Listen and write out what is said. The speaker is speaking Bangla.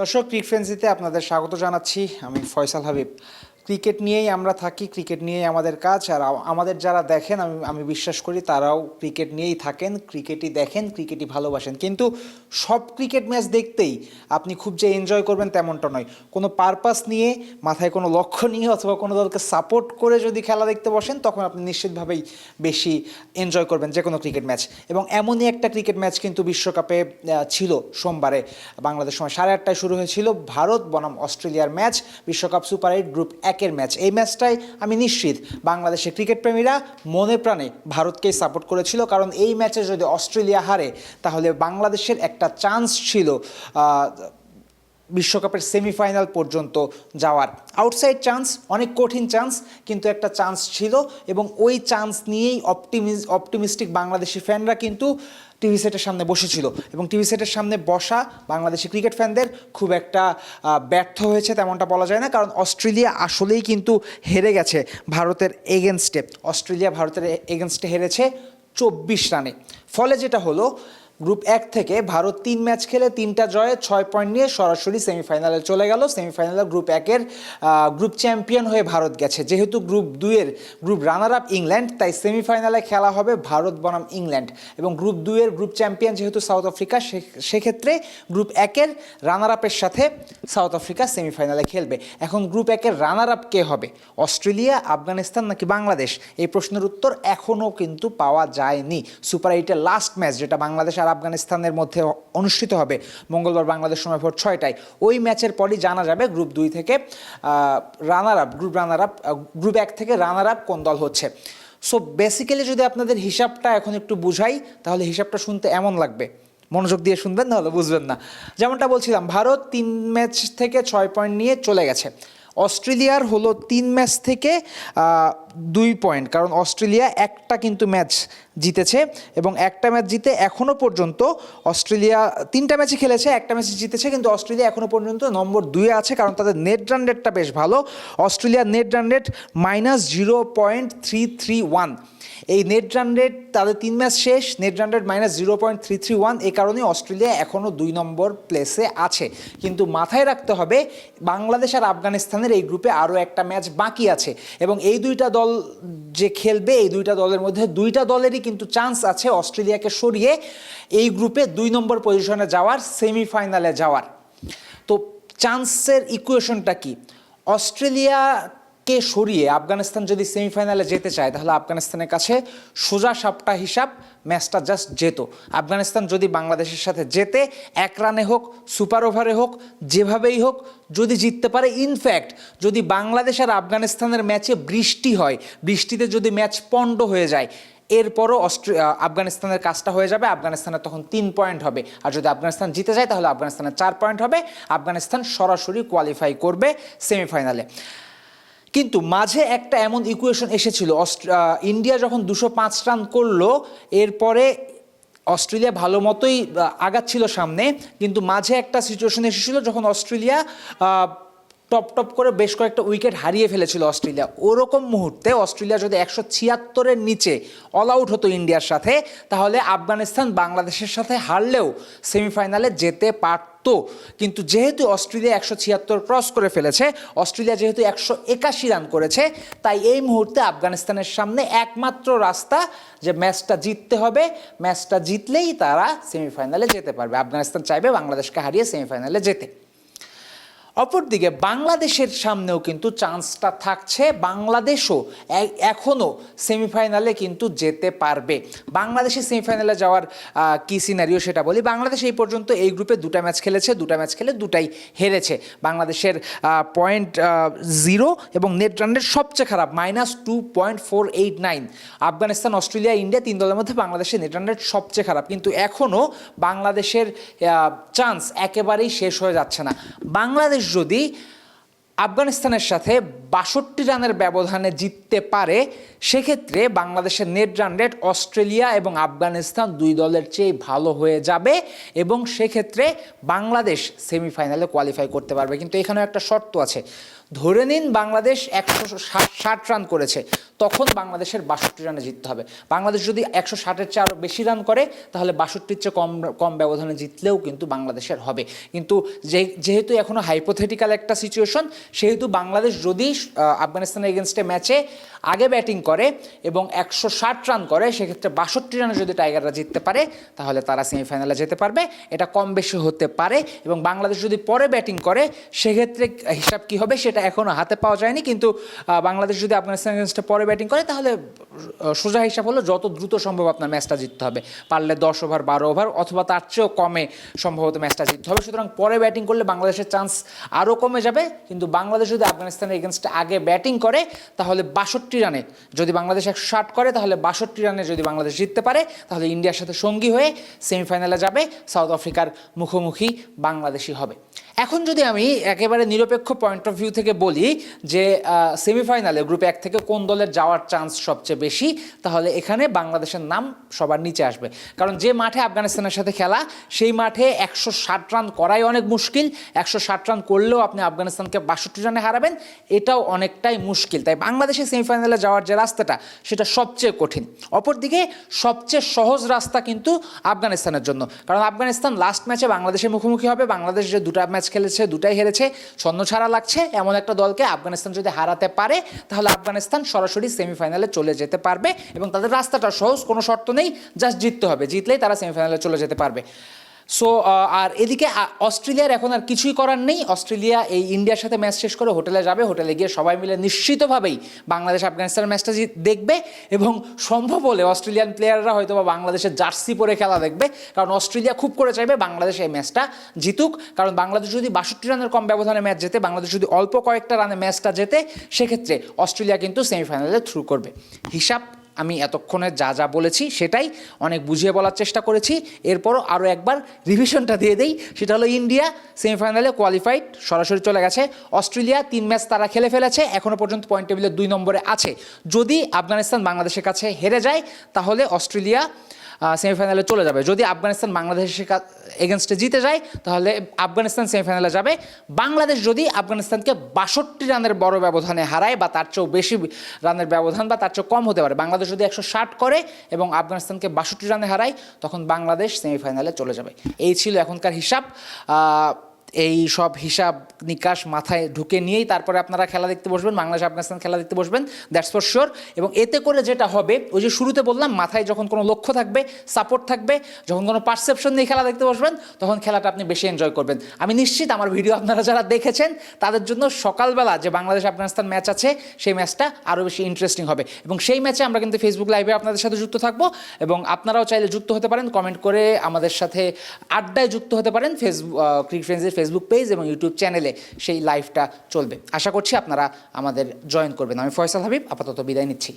দর্শক ক্রিক ফ্রেন্সিতে আপনাদের স্বাগত জানাচ্ছি। আমি ফয়সাল হাবিব। ক্রিকেট নিয়েই আমরা থাকি, ক্রিকেট নিয়েই আমাদের কাজ, আর আমাদের যারা দেখেন, আমি আমি বিশ্বাস করি তারাও ক্রিকেট নিয়েই থাকেন, ক্রিকেটই দেখেন, ক্রিকেটই ভালোবাসেন। কিন্তু সব ক্রিকেট ম্যাচ দেখতেই আপনি খুব যে এনজয় করবেন তেমনটা নয়। কোনো পারপাস নিয়ে, মাথায় কোনো লক্ষ্য নিয়ে অথবা কোনো দলকে সাপোর্ট করে যদি খেলা দেখতে বসেন, তখন আপনি নিশ্চিতভাবেই বেশি এনজয় করবেন যে কোনো ক্রিকেট ম্যাচ। এবং এমনই একটা ক্রিকেট ম্যাচ কিন্তু বিশ্বকাপে ছিল সোমবারে, বাংলাদেশ সময় সাড়ে আটটায় শুরু হয়েছিল। ভারত বনাম অস্ট্রেলিয়ার ম্যাচ, বিশ্বকাপ সুপার এইট গ্রুপ একের ম্যাচ। এই ম্যাচটাই আমি নিশ্চিত বাংলাদেশের ক্রিকেট প্রেমীরা মনে প্রাণে ভারতকেই সাপোর্ট করেছিল। কারণ এই ম্যাচে যদি অস্ট্রেলিয়া হারে, তাহলে বাংলাদেশের একটা চান্স ছিল বিশ্বকাপের সেমিফাইনাল পর্যন্ত যাওয়ার। আউটসাইড চান্স অনেক কঠিন চান্স কিন্তু একটা চান্স ছিল এবং ওই চান্স নিয়েই অপটিমিজ অপটিমিস্টিক বাংলাদেশি ফ্যানরা কিন্তু টিভি সেটের সামনে বসেছিল। এবং টিভি সেটের সামনে বসা বাংলাদেশি ক্রিকেট ফ্যানদের খুব একটা ব্যর্থ হয়েছে তেমনটা বলা যায় না। কারণ অস্ট্রেলিয়া আসলেই কিন্তু হেরে গেছে ভারতের এগেনস্টে। অস্ট্রেলিয়া ভারতের এগেনস্টে হেরেছে চব্বিশ রানে। ফলে যেটা হলো গ্রুপ এক থেকে ভারত তিন ম্যাচ খেলে তিনটা জয়ে ছয় পয়েন্ট নিয়ে সরাসরি সেমিফাইনালে চলে গেল। সেমিফাইনালে গ্রুপ একের গ্রুপ চ্যাম্পিয়ন হয়ে ভারত গেছে। যেহেতু গ্রুপ দুইয়ের, গ্রুপ রানার আপ ইংল্যান্ড, তাই সেমিফাইনালে খেলা হবে ভারত বনাম ইংল্যান্ড। এবং গ্রুপ দুইয়ের গ্রুপ চ্যাম্পিয়ন যেহেতু সাউথ আফ্রিকা সেক্ষেত্রে গ্রুপ একের রানার আপের সাথে সাউথ আফ্রিকা সেমিফাইনালে খেলবে। এখন গ্রুপ একের রানার আপ কে হবে? অস্ট্রেলিয়া, আফগানিস্তান নাকি বাংলাদেশ? এই প্রশ্নের উত্তর এখনও কিন্তু পাওয়া যায়নি। সুপার এইটের লাস্ট ম্যাচ, যেটা বাংলাদেশ আর আফগানিস্তানের মধ্যে অনুষ্ঠিত হবে। মঙ্গলবার বাংলাদেশ সময় ভোর ছয়টায়। ওই ম্যাচের পরই জানা যাবে গ্রুপ দুই থেকে runner up group runner up group এক থেকে রানার আপ কোন দল হচ্ছে। সো বেসিক্যালি যদি আপনাদের হিসাবটা এখন একটু বুঝাই, তাহলে হিসাবটা শুনতে এমন লাগবে। মনোযোগ দিয়ে শুনবেন, তাহলে বুঝবেন না। যেমনটা বলছিলাম, ভারত তিন ম্যাচ থেকে ছয় পয়েন্ট নিয়ে চলে গেছে। অস্ট্রেলিয়ার হলো তিন ম্যাচ থেকে দুই পয়েন্ট কারণ অস্ট্রেলিয়া একটা কিন্তু ম্যাচ জিতেছে এবং একটা ম্যাচ জিতে এখনও পর্যন্ত অস্ট্রেলিয়া তিনটা ম্যাচই খেলেছে, একটা ম্যাচ জিতেছে, কিন্তু অস্ট্রেলিয়া এখনও পর্যন্ত নম্বর দুয়ে আছে কারণ তাদের নেট রান রেটটা বেশ ভালো। অস্ট্রেলিয়ার net run rate minus zero point three three one এই নেট রান রেট তাদের তিন ম্যাচ শেষ net run rate minus zero point three three one এই কারণে অস্ট্রেলিয়া এখনও দুই নম্বর প্লেসে আছে। কিন্তু মাথায় রাখতে হবে, বাংলাদেশ আর আফগানিস্তানের এই গ্রুপে আরও একটা ম্যাচ বাকি আছে এবং এই দুইটা দল যে খেলবে এই দুইটা দলের মধ্যে, দুইটা দলেরই কিন্তু চান্স আছে অস্ট্রেলিয়াকে সরিয়ে এই গ্রুপে দুই নম্বর পজিশনে যাওয়ার সেমিফাইনালে যাওয়ার। তো চান্সের ইকুয়েশনটা কি? অস্ট্রেলিয়াকে সরিয়ে আফগানিস্তান যদি সেমিফাইনালে যেতে চায়, তাহলে আফগানিস্তানের কাছে সোজা সাপটা হিসাব ম্যাচটা জাস্ট যেত। আফগানিস্তান যদি বাংলাদেশের সাথে যেতে, এক রানে হোক, সুপার ওভারে হোক, যেভাবেই হোক, যদি জিততে পারে ইনফ্যাক্ট যদি বাংলাদেশ আর আফগানিস্তানের ম্যাচে বৃষ্টি হয়, বৃষ্টিতে যদি ম্যাচ পণ্ড হয়ে যায়, এরপরও অস্ট্রে আফগানিস্তানের কাজটা হয়ে যাবে, আফগানিস্তানের তখন তিন পয়েন্ট হবে। আর যদি আফগানিস্তান জিতে যায়, তাহলে আফগানিস্তানের চার পয়েন্ট হবে। আফগানিস্তান সরাসরি কোয়ালিফাই করবে সেমিফাইনালে। কিন্তু মাঝে একটা এমন ইকুয়েশন এসেছিল ইন্ডিয়া যখন দুশো পাঁচ রান করল, এরপরে অস্ট্রেলিয়া ভালো মতোই আগাচ্ছিল সামনে, কিন্তু মাঝে একটা সিচুয়েশন এসেছিল যখন অস্ট্রেলিয়া টপ টপ করে বেশ কয়েকটা উইকেট হারিয়ে ফেলেছিল অস্ট্রেলিয়া। ওরকম মুহূর্তে অস্ট্রেলিয়া যদি একশো ছিয়াত্তরের নিচে অল আউট হতো ইন্ডিয়ার সাথে, তাহলে আফগানিস্তান বাংলাদেশের সাথে হারলেও সেমিফাইনালে যেতে পারত। কিন্তু যেহেতু অস্ট্রেলিয়া একশো ছিয়াত্তর ক্রস করে ফেলেছে, অস্ট্রেলিয়া যেহেতু একশো একাশি রান করেছে, তাই এই মুহূর্তে আফগানিস্তানের সামনে একমাত্র রাস্তা যে ম্যাচটা জিততে হবে, ম্যাচটা জিতলেই তারা সেমিফাইনালে যেতে পারবে। আফগানিস্তান চাইবে বাংলাদেশকে হারিয়ে সেমিফাইনালে যেতে। অপরদিকে বাংলাদেশের সামনেও কিন্তু চান্সটা থাকছে, বাংলাদেশও এখনও সেমিফাইনালে কিন্তু যেতে পারবে। বাংলাদেশের সেমিফাইনালে যাওয়ার কি সিনারিও সেটা বলি। বাংলাদেশ এই পর্যন্ত এই গ্রুপে দুটা ম্যাচ খেলেছে, দুটা ম্যাচ খেলে দুটাই হেরেছে। বাংলাদেশের পয়েন্ট জিরো এবং নেট রানের সবচেয়ে খারাপ minus two point four eight nine Afghanistan, Australia, India তিন দলের মধ্যে বাংলাদেশের নেট রান রেট সবচেয়ে খারাপ। কিন্তু এখনও বাংলাদেশের চান্স একেবারেই শেষ হয়ে যাচ্ছে না। বাংলাদেশ যদি আফগানিস্তানের সাথে বাষট্টি রানের ব্যবধানে জিততে পারে, সেক্ষেত্রে বাংলাদেশের নেট রান রেট অস্ট্রেলিয়া এবং আফগানিস্তান দুই দলের চেয়ে ভালো হয়ে যাবে এবং সেক্ষেত্রে বাংলাদেশ সেমিফাইনালে কোয়ালিফাই করতে পারবে। কিন্তু এখানেও একটা শর্ত আছে। ধরে নিন বাংলাদেশ একশো ষাট রান করেছে, তখন বাংলাদেশের বাষট্টি রানে জিততে হবে। বাংলাদেশ যদি একশো ষাটের চেয়ে আরও বেশি রান করে, তাহলে বাষট্টির চেয়ে কম কম ব্যবধানে জিতলেও কিন্তু বাংলাদেশের হবে। কিন্তু যেহেতু এখনও হাইপোথেটিক্যাল একটা সিচুয়েশন সেহেতু বাংলাদেশ যদি আফগানিস্তানের এগেনস্টে ম্যাচে আগে ব্যাটিং করে এবং একশো ষাট রান করে, সেক্ষেত্রে বাষট্টি রানে যদি টাইগাররা জিততে পারে, তাহলে তারা সেমিফাইনালে যেতে পারবে। এটা কম বেশি হতে পারে এবং বাংলাদেশ যদি পরে ব্যাটিং করে, সেক্ষেত্রে হিসাব কি হবে? সেটা এখনও হাতে পাওয়া যায়নি, কিন্তু বাংলাদেশ যদি আফগানিস্তান এগেনস্টে পরে ব্যাটিং করে, তাহলে সোজা হিসাব হলো যত দ্রুত সম্ভব আপনার ম্যাচটা জিততে হবে। পারলে দশ ওভার বারো ওভার অথবা তার চেয়েও কমে সম্ভবত ম্যাচটা জিততে হবে। সুতরাং পরে ব্যাটিং করলে বাংলাদেশের চান্স আরও কমে যাবে, কিন্তু বাংলাদেশ যদি আফগানিস্তানের এগেনস্টে আগে ব্যাটিং করে, তাহলে বাষট্টি রানে যদি বাংলাদেশ একশো ষাট করে, তাহলে বাষট্টি রানে যদি বাংলাদেশ জিততে পারে, তাহলে ইন্ডিয়ার সাথে সঙ্গী হয়ে সেমিফাইনালে যাবে। সাউথ আফ্রিকার মুখোমুখি বাংলাদেশি হবে। এখন যদি আমি একেবারে নিরপেক্ষ পয়েন্ট অফ ভিউ থেকে বলি যে সেমিফাইনালে গ্রুপ এক থেকে কোন দলের যাওয়ার চান্স সবচেয়ে বেশি, তাহলে এখানে বাংলাদেশের নাম সবার নিচে আসবে। কারণ যে মাঠে আফগানিস্তানের সাথে খেলা, সেই মাঠে একশো ষাট রান করাই অনেক মুশকিল। একশো ষাট রান করলেও আপনি আফগানিস্তানকে বাষট্টি রানে হারাবেন, এটাও অনেকটাই মুশকিল। তাই বাংলাদেশের সেমিফাইনালে যাওয়ার যে রাস্তাটা, সেটা সবচেয়ে কঠিন। অপরদিকে সবচেয়ে সহজ রাস্তা কিন্তু আফগানিস্তানের জন্য। কারণ আফগানিস্তান লাস্ট ম্যাচে বাংলাদেশের মুখোমুখি হবে, বাংলাদেশ যে দুটা ম্যাচ খেলেছে, দুটাই হেরেছে ছন্দছাড়া লাগছে। এমন একটা দলকে আফগানিস্তান যদি হারাতে পারে, তাহলে আফগানিস্তান সরাসরি সেমিফাইনালে চলে যেতে পারবে এবং তাদের রাস্তাটা সহজ, কোনো শর্ত নেই, জাস্ট জিততে হবে। জিতলেই তারা সেমিফাইনালে চলে যেতে পারবে। সো আর এদিকে অস্ট্রেলিয়ার এখন আর কিছুই করার নেই। অস্ট্রেলিয়া এই ইন্ডিয়ার সাথে ম্যাচ শেষ করে হোটেলে যাবে। হোটেলে গিয়ে সবাই মিলে নিশ্চিতভাবেই বাংলাদেশ আফগানিস্তানের ম্যাচটা দেখবে এবং সম্ভব হলে অস্ট্রেলিয়ান প্লেয়াররা হয়তো বা বাংলাদেশের জার্সি পরে খেলা দেখবে। কারণ অস্ট্রেলিয়া খুব করে চাইবে বাংলাদেশ এই ম্যাচটা জিতুক। কারণ বাংলাদেশ যদি বাষট্টি রানের কম ব্যবধানে ম্যাচ জেতে, বাংলাদেশ যদি অল্প কয়েকটা রানে ম্যাচটা জেতে, সেক্ষেত্রে অস্ট্রেলিয়া কিন্তু সেমিফাইনালে থ্রু করবে। হিসাব আমি এতক্ষণে যা যা বলেছি সেটাই অনেক বুঝিয়ে বলার চেষ্টা করেছি। এরপরও আরও একবার রিভিশনটা দিয়ে দেই। সেটা হলো ইন্ডিয়া সেমিফাইনালে কোয়ালিফাইড সরাসরি চলে গেছে। অস্ট্রেলিয়া তিন ম্যাচ তারা খেলে ফেলেছে। এখনও পর্যন্ত পয়েন্ট টেবিলের দুই নম্বরে আছে। যদি আফগানিস্তান বাংলাদেশের কাছে হেরে যায়, তাহলে অস্ট্রেলিয়া সেমিফাইনালে চলে যাবে। যদি আফগানিস্তান বাংলাদেশের এগেনস্টে জিতে যায়, তাহলে আফগানিস্তান সেমিফাইনালে যাবে। বাংলাদেশ যদি আফগানিস্তানকে বাষট্টি রানের বড় ব্যবধানে হারায় বা তার চেয়েও বেশি রানের ব্যবধান বা তার চেয়েও কম হতে পারে, বাংলাদেশ যদি একশো ষাট করে এবং আফগানিস্তানকে বাষট্টি রানে হারায়, তখন বাংলাদেশ সেমিফাইনালে চলে যাবে। এই ছিল এখনকার হিসাব। এই সব হিসাব নিকাশ মাথায় ঢুকে নিয়েই তারপরে আপনারা খেলা দেখতে বসবেন, বাংলাদেশ আফগানিস্তান খেলা দেখতে বসবেন দ্যাটস ফর শিওর এবং এতে করে যেটা হবে, ওই যে শুরুতে বললাম, মাথায় যখন কোনো লক্ষ্য থাকবে সাপোর্ট থাকবে, যখন কোনো পারসেপশন নিয়ে খেলা দেখতে বসবেন, তখন খেলাটা আপনি বেশি এনজয় করবেন। আমি নিশ্চিত আমার ভিডিও আপনারা যারা দেখেছেন, তাদের জন্য সকালবেলা যে বাংলাদেশ আফগানিস্তান ম্যাচ আছে, সেই ম্যাচটা আরও বেশি ইন্টারেস্টিং হবে। এবং সেই ম্যাচে আমরা কিন্তু ফেসবুক লাইভে আপনাদের সাথে যুক্ত থাকব, এবং আপনারাও চাইলে যুক্ত হতে পারেন কমেন্ট করে আমাদের সাথে আড্ডায় যুক্ত হতে পারেন ফেসবুক ক্রিক ফ্রেন্ডসের ফেসবুক পেজ এবং ইউটিউব চ্যানেলে সেই লাইভটা চলবে। আশা করছি আপনারা আমাদের জয়েন করবেন। আমি ফয়সাল হাবিব, আপাতত বিদায় নিচ্ছি।